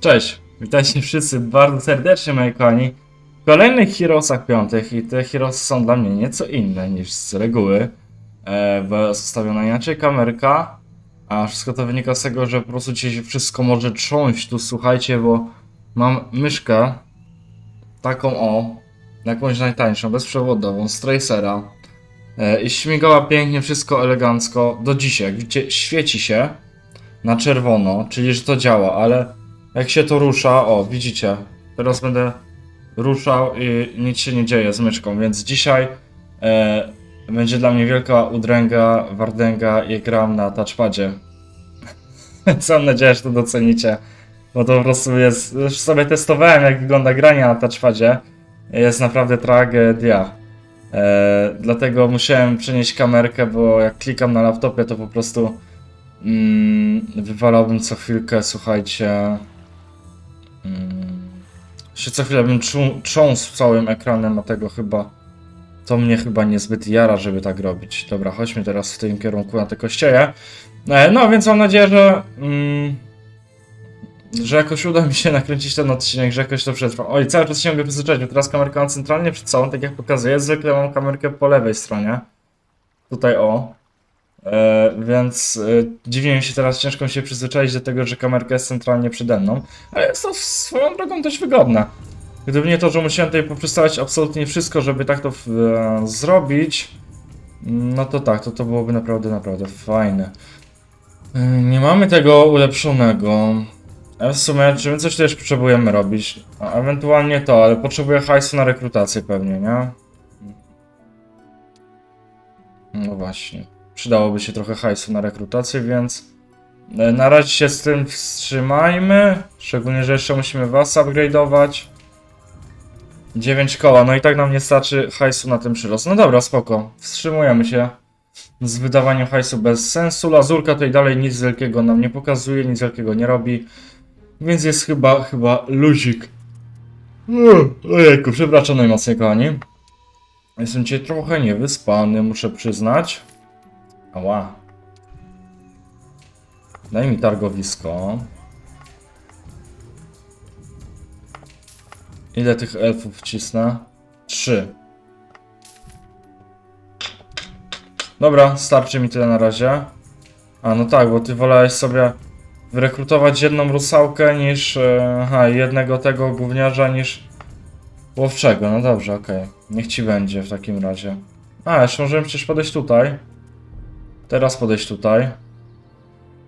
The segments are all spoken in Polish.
Cześć, witajcie wszyscy bardzo serdecznie moi kochani. W kolejnych Heroesach piątych i te Heroesy są dla mnie nieco inne niż z reguły, e, bo jest ustawiona inaczej kamerka, a wszystko to wynika z tego, że po prostu ci się wszystko może trząść. Tu, słuchajcie, bo mam myszkę taką o, jakąś najtańszą, bezprzewodową, z Tracera. E, i śmigała pięknie, wszystko elegancko. Do dzisiaj, jak widzicie, świeci się na czerwono, czyli że to działa, ale jak się to rusza, o widzicie, teraz będę ruszał i nic się nie dzieje z myszką, więc dzisiaj e, będzie dla mnie wielka udręga, wardęga i gram na touchpadzie. Mam nadzieję, że to docenicie, bo to po prostu jest, już sobie testowałem jak wygląda granie na touchpadzie, jest naprawdę tragedia. E, dlatego musiałem przenieść kamerkę, bo jak klikam na laptopie to po prostu mm, wywalałbym co chwilkę, słuchajcie, Mm. Się co chwilę bym trzu- trząsł całym ekranem, a tego chyba. To mnie chyba niezbyt jara, żeby tak robić. Dobra, chodźmy teraz w tym kierunku na te kościeje. E, No, więc mam nadzieję, że. Mm, że jakoś uda mi się nakręcić ten odcinek, że jakoś to przetrwa. Oj, cały czas się mogę przyzwyczaić, teraz kamerka mam centralnie przed sobą, tak jak pokazuję. Zwykle mam kamerkę po lewej stronie. Tutaj o. E, więc e, dziwnie mi się teraz, ciężko się przyzwyczaić do tego, że kamerka jest centralnie przede mną, ale jest to swoją drogą dość wygodne. Gdyby nie to, że musiałem tutaj poprzestawać absolutnie wszystko, żeby tak to e, zrobić, no to tak, to to byłoby naprawdę, naprawdę fajne. E, nie mamy tego ulepszonego. W sumie, czy my coś też potrzebujemy robić? A ewentualnie to, ale potrzebuję hajsu na rekrutację pewnie, nie? No właśnie. Przydałoby się trochę hajsu na rekrutację, więc e, na razie się z tym wstrzymajmy. Szczególnie, że jeszcze musimy was upgrade'ować. 9 koła, no i tak nam nie starczy hajsu na ten przyrost. No dobra, spoko. Wstrzymujemy się z wydawaniem hajsu bez sensu. Lazurka tutaj dalej nic wielkiego nam nie pokazuje, nic wielkiego nie robi. Więc jest chyba, chyba luzik. Mm, Ojejku, przepraszam najmocniej, kochani. Jestem dzisiaj trochę niewyspany, muszę przyznać. Ała. Daj mi targowisko. Ile tych elfów wcisnę? Trzy. Dobra, starczy mi tyle na razie. A no tak, bo ty wolałeś sobie wyrekrutować jedną rusałkę niż... e, Aha, jednego tego gówniarza niż łowczego. No dobrze, okej. Niech ci będzie w takim razie. A, jeszcze możemy przecież podejść tutaj. Teraz podejść tutaj.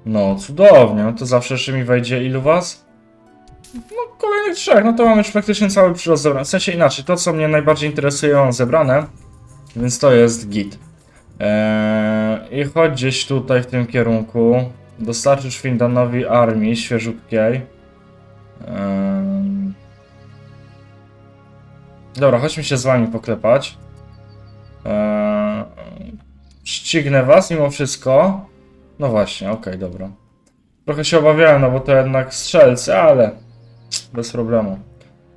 No, cudownie. No to zawsze jeszcze mi wejdzie ilu was? No, kolejnych trzech. No to mamy już praktycznie cały przyrost zebrany. W sensie inaczej, to co mnie najbardziej interesuje mam zebrane, więc to jest git. Eee, I chodź gdzieś tutaj w tym kierunku. Dostarczysz Findanowi armii świeżutkiej. Eee... Dobra, chodźmy się z wami poklepać. Eee... Ścignę was mimo wszystko. No właśnie, okej, dobra. Trochę się obawiałem, no bo to jednak strzelcy, ale bez problemu.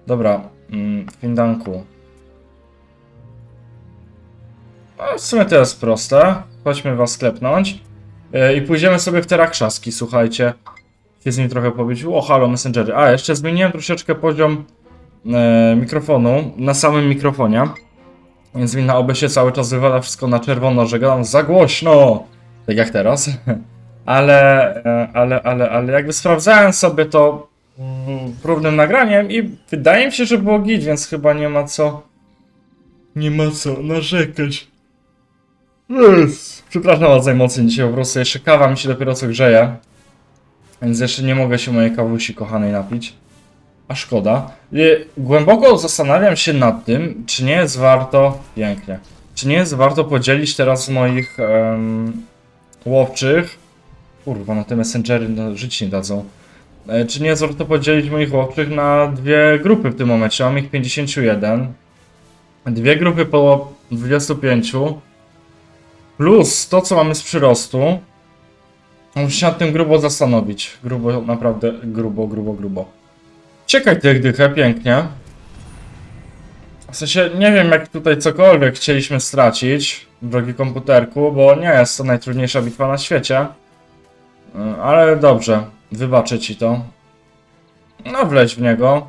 Dobra, mm, Findanku. No, w sumie to jest proste. Chodźmy was sklepnąć. Yy, I pójdziemy sobie w te rakrzaski, słuchajcie. Się z trochę pobić. O, halo, messengery. A, jeszcze zmieniłem troszeczkę poziom e, mikrofonu na samym mikrofonie. Więc mi na obesie cały czas wywala wszystko na czerwono, że gadam za głośno. Tak jak teraz. Ale, e, ale, ale, ale jakby sprawdzałem sobie to próbnym nagraniem i wydaje mi się, że było git, więc chyba nie ma co... Nie ma co narzekać. Yes. Przepraszam bardzo najmocniej dzisiaj, po prostu jeszcze kawa mi się dopiero co grzeje. Więc jeszcze nie mogę się mojej kawusi kochanej napić. A szkoda. Y, Głęboko zastanawiam się nad tym, czy nie jest warto. Pięknie. Czy nie jest warto podzielić teraz moich em, łowczych. Kurwa, na te messengery no, żyć nie dadzą. E, Czy nie jest warto podzielić moich łowczych na dwie grupy w tym momencie? Mam ich 51. Dwie grupy po 25. Plus to, co mamy z przyrostu. Muszę się nad tym grubo zastanowić. Grubo, naprawdę grubo, grubo, grubo. Czekaj tych dychę, pięknie. W sensie, nie wiem jak tutaj cokolwiek chcieliśmy stracić, drogi komputerku, bo nie jest to najtrudniejsza bitwa na świecie. Y, Ale dobrze, wybaczę ci to. No wleź w niego.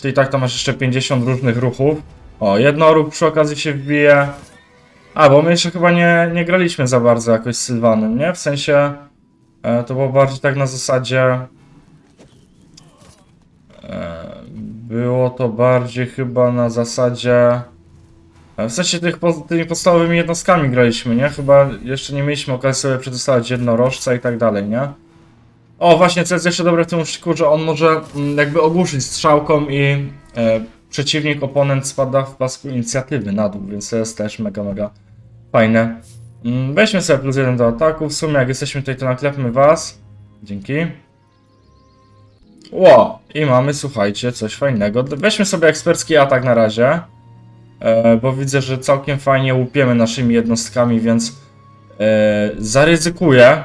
Ty i tak tam masz jeszcze 50 różnych ruchów. O, jednoruch przy okazji się wbije. A, bo my jeszcze chyba nie, nie graliśmy za bardzo jakoś z Sylwanem, nie? W sensie e, to było bardziej tak na zasadzie było to bardziej chyba na zasadzie e, w sensie tych, tymi podstawowymi jednostkami graliśmy, nie? Chyba jeszcze nie mieliśmy okazji sobie przetestować jednorożca i tak dalej, nie? O, właśnie, co jest jeszcze dobre w tym szczyku, że on może mm, jakby ogłuszyć strzałką i e, przeciwnik, oponent spada w pasku inicjatywy na dół, więc to jest też mega, mega fajne. Mm, Weźmy sobie plus jeden do ataku, w sumie jak jesteśmy tutaj, to naklepmy was. Dzięki. Ło, i mamy, słuchajcie, coś fajnego. Weźmy sobie ekspercki atak na razie, e, bo widzę, że całkiem fajnie łupiemy naszymi jednostkami, więc e, zaryzykuję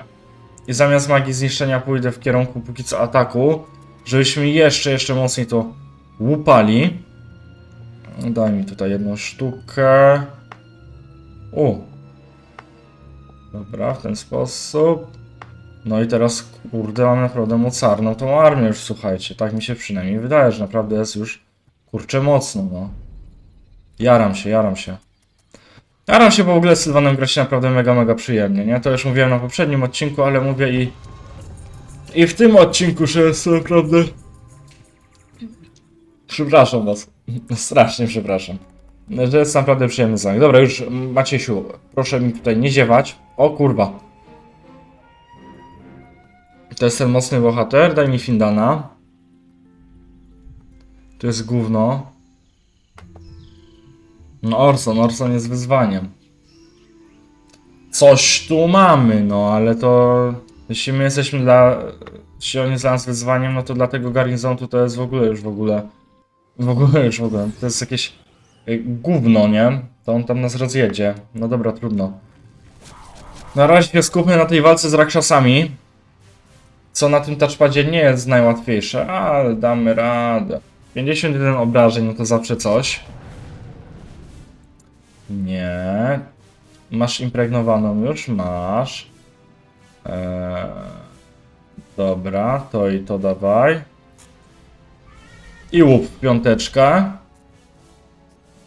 i zamiast magii zniszczenia pójdę w kierunku póki co ataku, żebyśmy jeszcze, jeszcze mocniej to łupali. Daj mi tutaj jedną sztukę. U. Dobra, w ten sposób. No i teraz, kurde, mam naprawdę mocarną tą armię już, słuchajcie. Tak mi się przynajmniej wydaje, że naprawdę jest już, kurczę, mocno, no. Jaram się, jaram się. Jaram się, bo w ogóle z Sylwanem gra się naprawdę mega, mega przyjemnie, nie? To już mówiłem na poprzednim odcinku, ale mówię i... I w tym odcinku, że jest naprawdę... Przepraszam was. Strasznie przepraszam. Że jest naprawdę przyjemny zamek. Dobra, już Maciesiu, proszę mi tutaj nie ziewać. O kurwa. To jest ten mocny bohater, daj mi Findana. To jest gówno. No Orson, Orson jest wyzwaniem. Coś tu mamy, no ale to... Jeśli my jesteśmy dla... Jeśli on jest dla nas wyzwaniem, no to dla tego garnizonu to jest w ogóle już w ogóle... W ogóle już w ogóle. To jest jakieś... y, Gówno, nie? To on tam nas rozjedzie. No dobra, trudno. Na razie się skupmy na tej walce z Rakshasami. Co na tym touchpadzie nie jest najłatwiejsze, ale damy radę. 51 obrażeń, no to zawsze coś. Nie. Masz impregnowaną już? Masz. Eee, dobra, to i to dawaj. I łup w piąteczkę.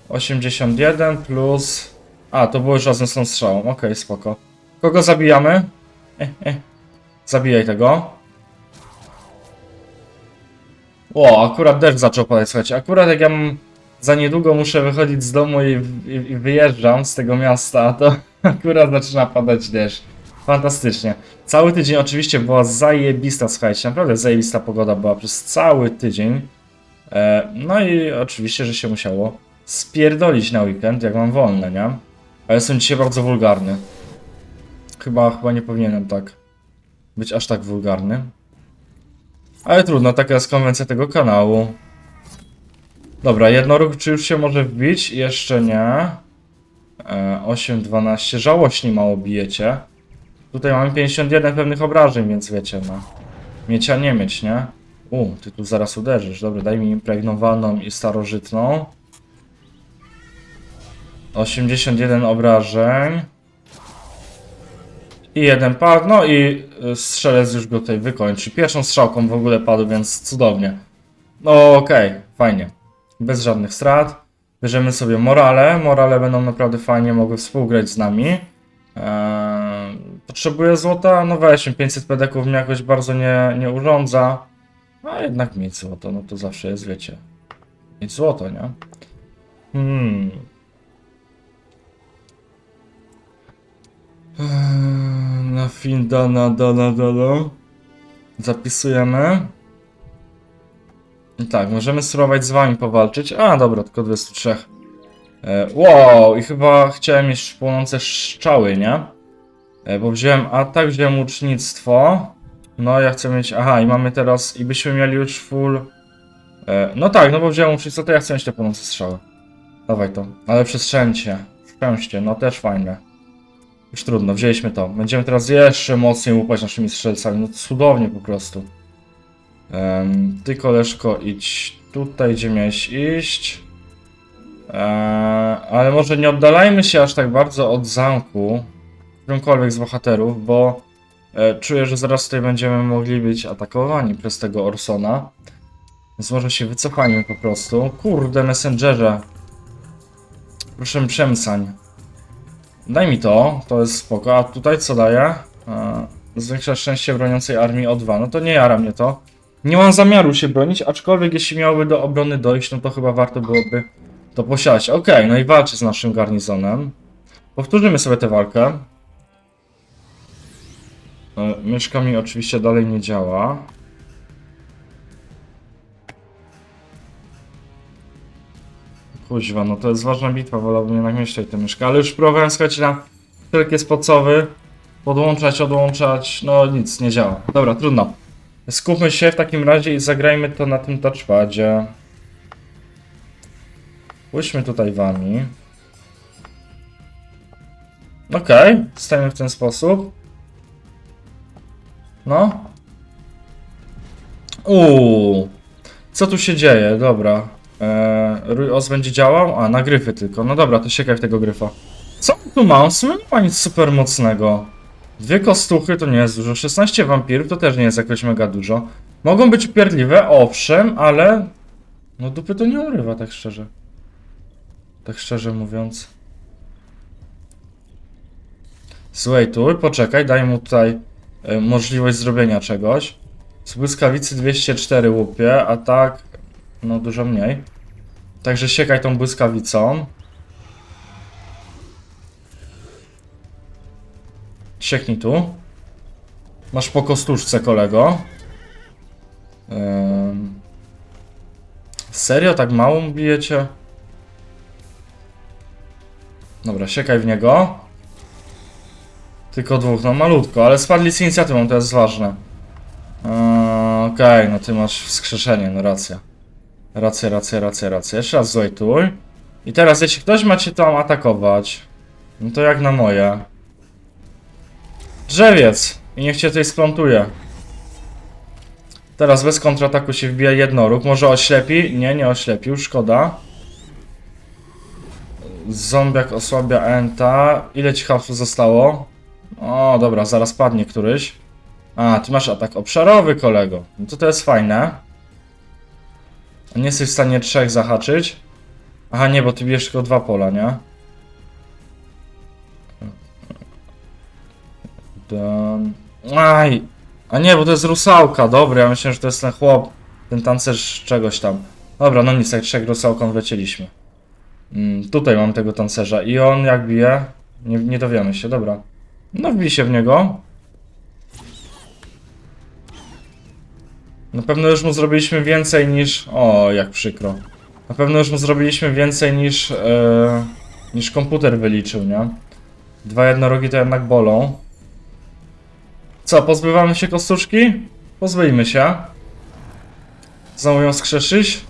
81 plus... A, to było już razem z tą strzałą. Okej, spoko. Kogo zabijamy? Eh. Zabijaj tego. O, akurat deszcz zaczął padać, słuchajcie. Akurat jak ja za niedługo muszę wychodzić z domu i, i, i wyjeżdżam z tego miasta, to akurat zaczyna padać deszcz. Fantastycznie. Cały tydzień oczywiście była zajebista, słuchajcie, naprawdę zajebista pogoda była przez cały tydzień. E, no i oczywiście, że się musiało spierdolić na weekend, jak mam wolne, nie? A jestem dzisiaj bardzo wulgarny. Chyba, chyba nie powinienem tak być aż tak wulgarny. Ale trudno, taka jest konwencja tego kanału. Dobra, jednoruch czy już się może wbić? Jeszcze nie. E, 8, 12. Żałośnie mało bijecie. Tutaj mamy 51 pewnych obrażeń, więc wiecie, no. Mieć, a nie mieć, nie? U, ty tu zaraz uderzysz. Dobra, daj mi impregnowaną i starożytną. 81 obrażeń. I jeden padł, no i y, strzelec już go tutaj wykończy. Pierwszą strzałką w ogóle padł, więc cudownie. No okej, fajnie. Bez żadnych strat. Bierzemy sobie morale. Morale będą naprawdę fajnie mogły współgrać z nami. Eee, potrzebuję złota? No weźmy, 500 pedeków mnie jakoś bardzo nie, nie urządza. A jednak mieć złoto, no to zawsze jest, wiecie. Mieć złoto, nie? Hmm. Eee, Na Findana, dala, dala. Zapisujemy. I tak, możemy spróbować z wami powalczyć. A, dobra, tylko 23. E, wow, i chyba chciałem mieć płonące strzały, nie? E, bo wziąłem atak, wziąłem łucznictwo. No, ja chcę mieć... Aha, i mamy teraz... I byśmy mieli już full... No tak, no bo wziąłem łucznictwo, to ja chcę mieć te płonące strzały. Dawaj to. Ale przestrzelcie. Szczęście, no też fajne. Już trudno, wzięliśmy to. Będziemy teraz jeszcze mocniej łupać naszymi strzelcami. No cudownie po prostu. Em, ty koleżko idź tutaj, gdzie miałeś iść. Ale może nie oddalajmy się aż tak bardzo od zamku. Którymkolwiek z bohaterów, bo e, czuję, że zaraz tutaj będziemy mogli być atakowani przez tego Orsona. Więc może się wycofajmy po prostu. Kurde, messengerze. Proszę przemsań. Daj mi to, to jest spoko. A tutaj co daje? E, Zwiększa szczęście broniącej armii o 2. No to nie jara mnie to. Nie mam zamiaru się bronić, aczkolwiek jeśli miałoby do obrony dojść, no to chyba warto byłoby to posiadać. Okej, no i walczy z naszym garnizonem. Powtórzymy sobie tę walkę. E, Myszka mi oczywiście dalej nie działa. Kuźwa, no to jest ważna bitwa, wolałbym jednak tutaj tę myszkę, ale już próbowałem słuchajcie na wszelkie sposoby podłączać, odłączać, no nic, nie działa. Dobra, trudno. Skupmy się w takim razie i zagrajmy to na tym touchpadzie. Pójdźmy tutaj wami. Okej, okay, stajemy w ten sposób. No. Uuu. Co tu się dzieje? Dobra. Eee, Rój Os będzie działał? A, na gryfy tylko. No dobra, to siekaj w tego gryfa. Co on tu ma? On w sumie nie ma nic super mocnego. Dwie kostuchy to nie jest dużo. 16 wampirów to też nie jest jakoś mega dużo. Mogą być upierdliwe, owszem, ale... No dupy to nie urywa, tak szczerze. Tak szczerze mówiąc. Słuchaj tu, poczekaj, daj mu tutaj e, możliwość zrobienia czegoś. Z błyskawicy 204 łupie, a tak no dużo mniej. Także siekaj tą błyskawicą. Sieknij tu. Masz po kostuszce, kolego. Ym... Serio? Tak mało mu bijecie? Dobra, siekaj w niego. Tylko dwóch, no malutko, ale spadli z inicjatywą, to jest ważne. Eee, Okej, no ty masz wskrzeszenie, no racja. Racja, racja, racja, racja. Jeszcze raz złejtuj. I teraz, jeśli ktoś ma cię tam atakować, no to jak na moje. Drzewiec! I niech cię tutaj splątuje. Teraz bez kontrataku się wbija jednoróg. Może oślepi? Nie, nie oślepił, szkoda. Zombiak osłabia Enta. Ile ci hapsu zostało? O, dobra, zaraz padnie któryś. A, ty masz atak obszarowy, kolego. No to to jest fajne. Nie jesteś w stanie trzech zahaczyć. Aha, nie, bo ty bierzesz tylko dwa pola, nie? Aj! A nie, bo to jest rusałka, dobra, ja myślałem, że to jest ten chłop, ten tancerz czegoś tam. Dobra, no nic, jak trzech rusałką wlecieliśmy. Mm, tutaj mam tego tancerza i on jak bije? Nie, nie dowiemy się, dobra. No wbij się w niego. Na pewno już mu zrobiliśmy więcej niż... O, jak przykro. Na pewno już mu zrobiliśmy więcej niż... e, niż komputer wyliczył, nie? Dwa jednorogi to jednak bolą. Co, pozbywamy się kostuszki? Pozbyjmy się. Znowu ją skrzeszyć?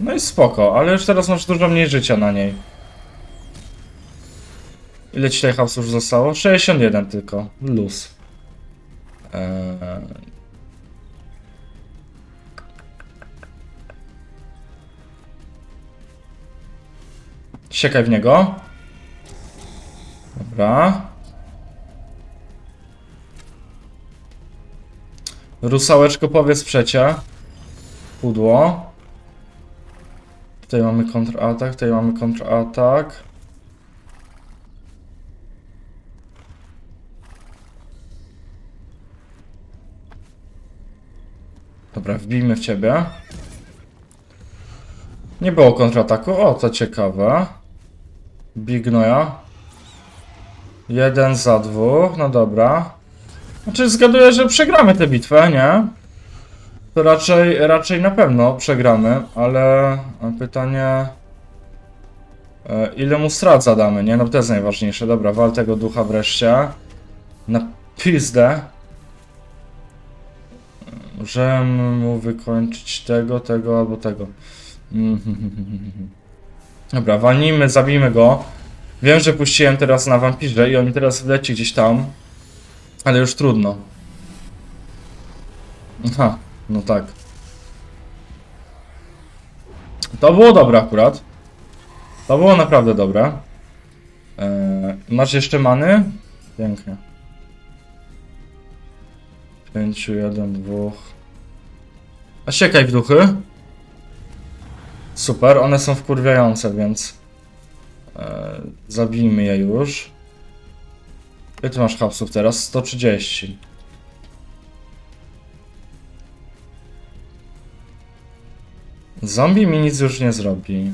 No i spoko, ale już teraz masz dużo mniej życia na niej. Ile ci tej hapsów zostało? 61 tylko. Luz. Eee... Siekaj w niego. Dobra. Rusałeczko, powiedz przecie. Pudło. Tutaj mamy kontratak, tutaj mamy kontratak. Dobra, wbijmy w ciebie. Nie było kontrataku. O, to ciekawe. Bignoja. Jeden za dwóch, no dobra. Znaczy zgaduję, że przegramy tę bitwę, nie? To raczej, raczej na pewno przegramy, ale pytanie... e, Ile mu strat zadamy, nie? No to jest najważniejsze. Dobra, wal tego ducha wreszcie. Na pizdę. Możemy mu wykończyć tego, tego albo tego. Dobra, walnijmy, zabijmy go. Wiem, że puściłem teraz na wampirze i on teraz wleci gdzieś tam. Ale już trudno. Aha, no tak. To było dobre akurat. To było naprawdę dobre. Eee, masz jeszcze many? Pięknie. 5, 1, 2. A siekaj w duchy. Super, one są wkurwiające, więc e, zabijmy je już. Ile ty masz hapsów teraz? 130. Zombie mi nic już nie zrobi.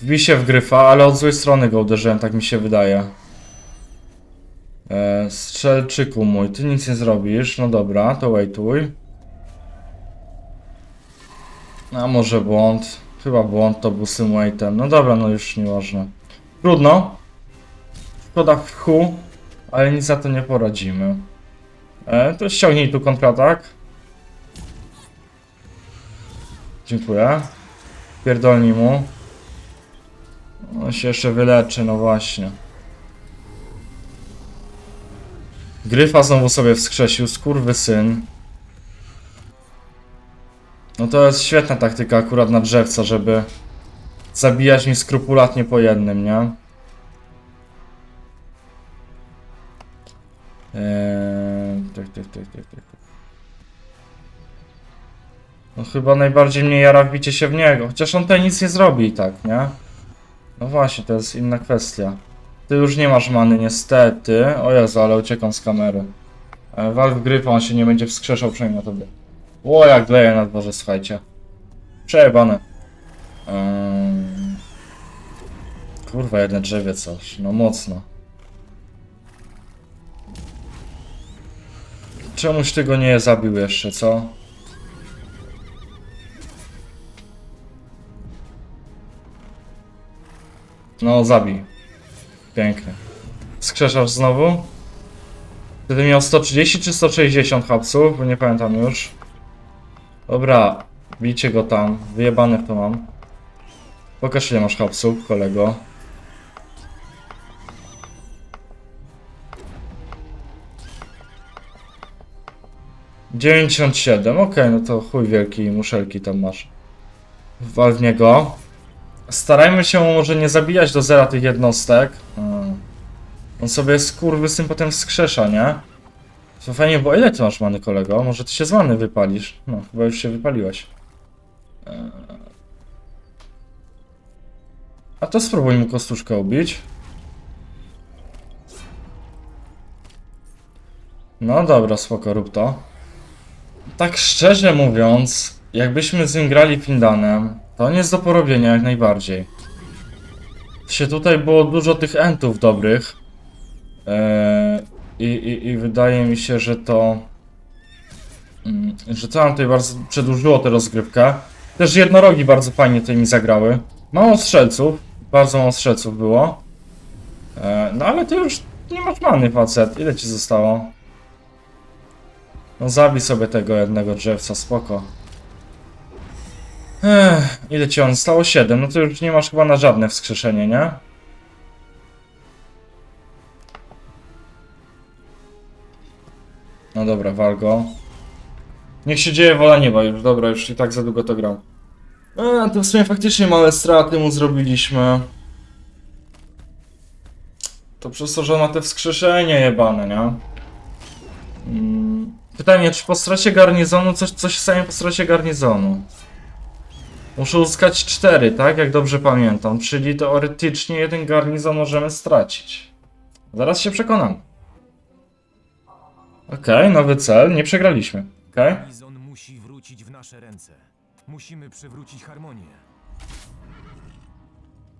Wbij się w gryfa, ale od złej strony go uderzyłem, tak mi się wydaje. E, strzelczyku mój, ty nic nie zrobisz. No dobra, to waituj. A może błąd? Chyba błąd to był simulatem. No dobra, no już nie ważne. Trudno. Szkoda w chu, ale nic za to nie poradzimy. E, to ściągnij tu kontratak. Dziękuję. Pierdolnij mu. On się jeszcze wyleczy, no właśnie. Gryfa znowu sobie wskrzesił, skurwy syn. No to jest świetna taktyka akurat na drzewca, żeby zabijać mi skrupulatnie po jednym, nie? Eee, tak, tak, tak, tak, tak. No chyba najbardziej mnie jara wbicie się w niego, chociaż on tutaj nic nie zrobi i tak, nie? No właśnie, to jest inna kwestia. Ty już nie masz many, niestety. O Jezu, ale uciekam z kamery. E, Valve Gryfa, on się nie będzie wskrzeszał przynajmniej na tobie. O, jak leje na dworze, słuchajcie. Przejebane. Ehm... Kurwa, jedne drzewie coś. No mocno. Czemuś tego nie zabił jeszcze, co? No, zabij. Pięknie. Skrzeszasz znowu? Wtedy miał 130 czy 160 hapsów, bo nie pamiętam już. Dobra, bijcie go tam. Wyjebany w to mam. Pokaż ile masz hapsów, kolego. Dziewięćdziesiąt siedem, okej, no to chuj wielki muszelki tam masz. Wal w niego. Starajmy się może nie zabijać do zera tych jednostek. Hmm. On sobie skurwy z tym potem wskrzesza, nie? To fajnie, bo ile ty masz many, kolego? Może ty się z many wypalisz? No, chyba już się wypaliłeś. Eee. A to spróbuj mu kostuszkę ubić. No dobra, spoko, rób to. Tak szczerze mówiąc, jakbyśmy z nim grali Findanem, to on jest do porobienia jak najbardziej. Się tutaj było dużo tych entów dobrych. Eee, i, i, I wydaje mi się, że to. mm, Że to nam tutaj bardzo przedłużyło tę rozgrywkę. Też jednorogi bardzo fajnie tutaj mi zagrały. Mało strzelców, bardzo mało strzelców było. Eee, no ale ty już nie masz many, facet. Ile ci zostało? No zabij sobie tego jednego drzewca, spoko. Ech, ile ci on stało? 7. No to już nie masz chyba na żadne wskrzeszenie, nie? No dobra, wal go. Niech się dzieje wola nieba już, dobra, już i tak za długo to gram. A, to w sumie faktycznie małe straty mu zrobiliśmy. To przez to, że na te wskrzeszenie jebane, nie? Mm, Pytanie, czy po stracie garnizonu coś, coś stanie po stracie garnizonu? Muszę uzyskać 4, tak? Jak dobrze pamiętam. Czyli teoretycznie jeden garnizon możemy stracić. Zaraz się przekonam. Okej, nowy cel. Nie przegraliśmy. Okej. Bizon musi wrócić w nasze ręce. Musimy przywrócić harmonię.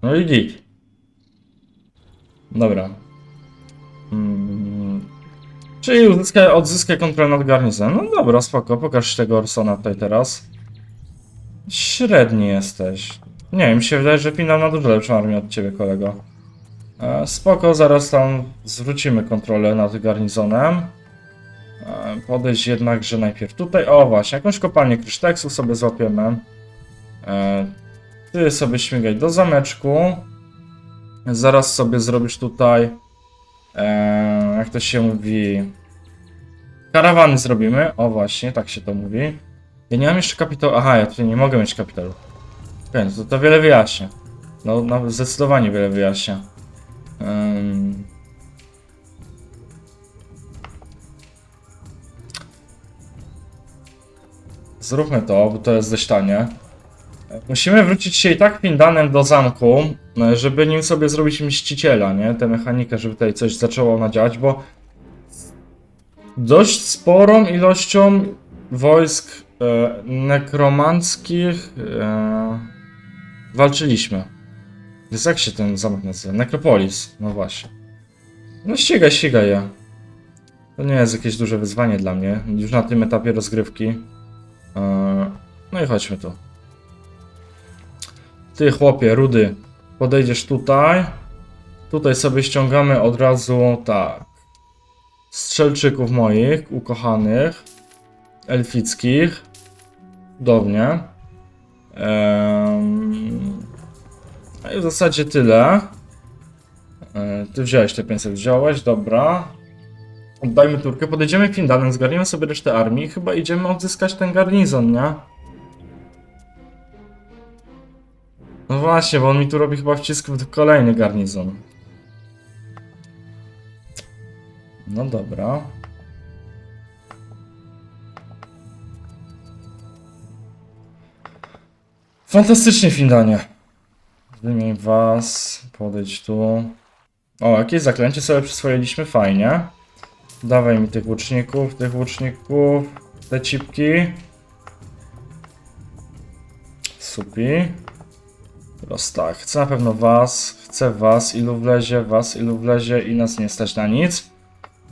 No i git. Dobra. Mm. Czyli uzyskaj, odzyskaj kontrolę nad garnizonem. No dobra, spoko. Pokaż tego Orsona tutaj teraz. Średni jesteś. Nie wiem, mi się wydaje, że Pinam ma dużo lepszą armię od ciebie, kolego. E, spoko, zaraz tam zwrócimy kontrolę nad garnizonem. E, podejść jednakże najpierw tutaj. O, właśnie, jakąś kopalnię kryszteksu sobie złapiemy. E, ty sobie śmigaj do zameczku. Zaraz sobie zrobisz tutaj. E, jak to się mówi? Karawany zrobimy. O, właśnie, tak się to mówi. Ja nie mam jeszcze kapitału. Aha, ja tutaj nie mogę mieć kapitału. No to, to wiele wyjaśnia. No, no zdecydowanie wiele wyjaśnia. Zróbmy to, bo to jest dość tanie. Musimy wrócić się i tak Pindanem do zamku, e, żeby nim sobie zrobić mściciela, nie? Tę mechanikę, żeby tutaj coś zaczęło nadziałać, bo dość sporą ilością wojsk e, nekromanckich e, walczyliśmy. Więc jak się ten zamek nazywa? Nekropolis, no właśnie. No ścigaj, ścigaj je. To nie jest jakieś duże wyzwanie dla mnie, już na tym etapie rozgrywki. E, no i chodźmy tu. Ty chłopie, rudy, podejdziesz tutaj. Tutaj sobie ściągamy od razu tak. Strzelczyków moich, ukochanych, elfickich. Cudownie. Ehm, no i w zasadzie tyle. E, Ty wziąłeś te 500, wziąłeś, dobra. Oddajmy Turkę, podejdziemy Findanem, zgarniemy sobie resztę armii. Chyba idziemy odzyskać ten garnizon, nie? No właśnie, bo on mi tu robi chyba wcisk w kolejny garnizon. No dobra. Fantastycznie, Findanie. Wymień was, podejdź tu. O, jakieś zaklęcie sobie przyswoiliśmy, fajnie. Dawaj mi tych łuczników, tych łuczników, te cipki. Supi. Teraz tak, chcę na pewno was, chcę was, ilu wlezie, was, ilu wlezie i nas nie stać na nic.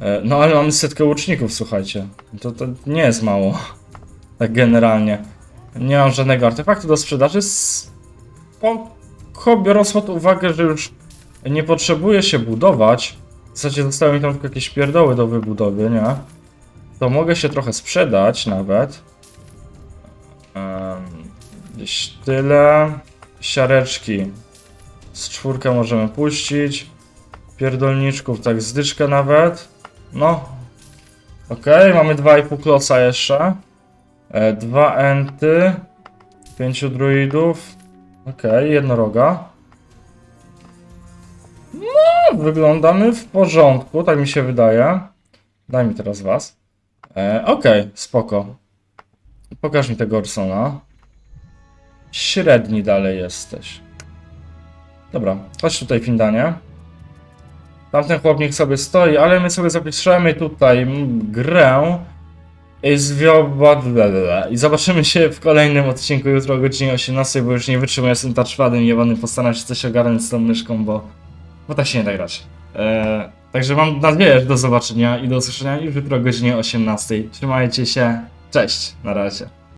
E, No ale mamy setkę łuczników, słuchajcie. To, to nie jest mało. Tak generalnie. Nie mam żadnego artefaktu do sprzedaży. Spoko, biorąc pod uwagę, że już nie potrzebuję się budować. W zasadzie zostały mi tam tylko jakieś pierdoły do wybudowy, nie? To mogę się trochę sprzedać nawet. Em, gdzieś tyle. Siareczki. Z czwórkę możemy puścić. Pierdolniczków, tak zdyczkę nawet. No. Okej, mamy 2,5 kloca jeszcze. E, dwa enty. Pięciu druidów. Okej, jednoroga. Wyglądamy w porządku, tak mi się wydaje. Daj mi teraz was. E, Okej, spoko. Pokaż mi tego Orsona. Średni dalej jesteś. Dobra, chodź tutaj, Findanie. Tamten chłopnik sobie stoi, ale my sobie zapiszemy tutaj grę. I I zobaczymy się w kolejnym odcinku jutro o godzinie 18, bo już nie wytrzymuję z tym touchpadem jebanym. Postaram się coś ogarnąć z tą myszką, bo, bo tak się nie da grać. Eee, także mam nadzieję, że do zobaczenia i do usłyszenia już jutro o godzinie 18. Trzymajcie się, cześć, na razie.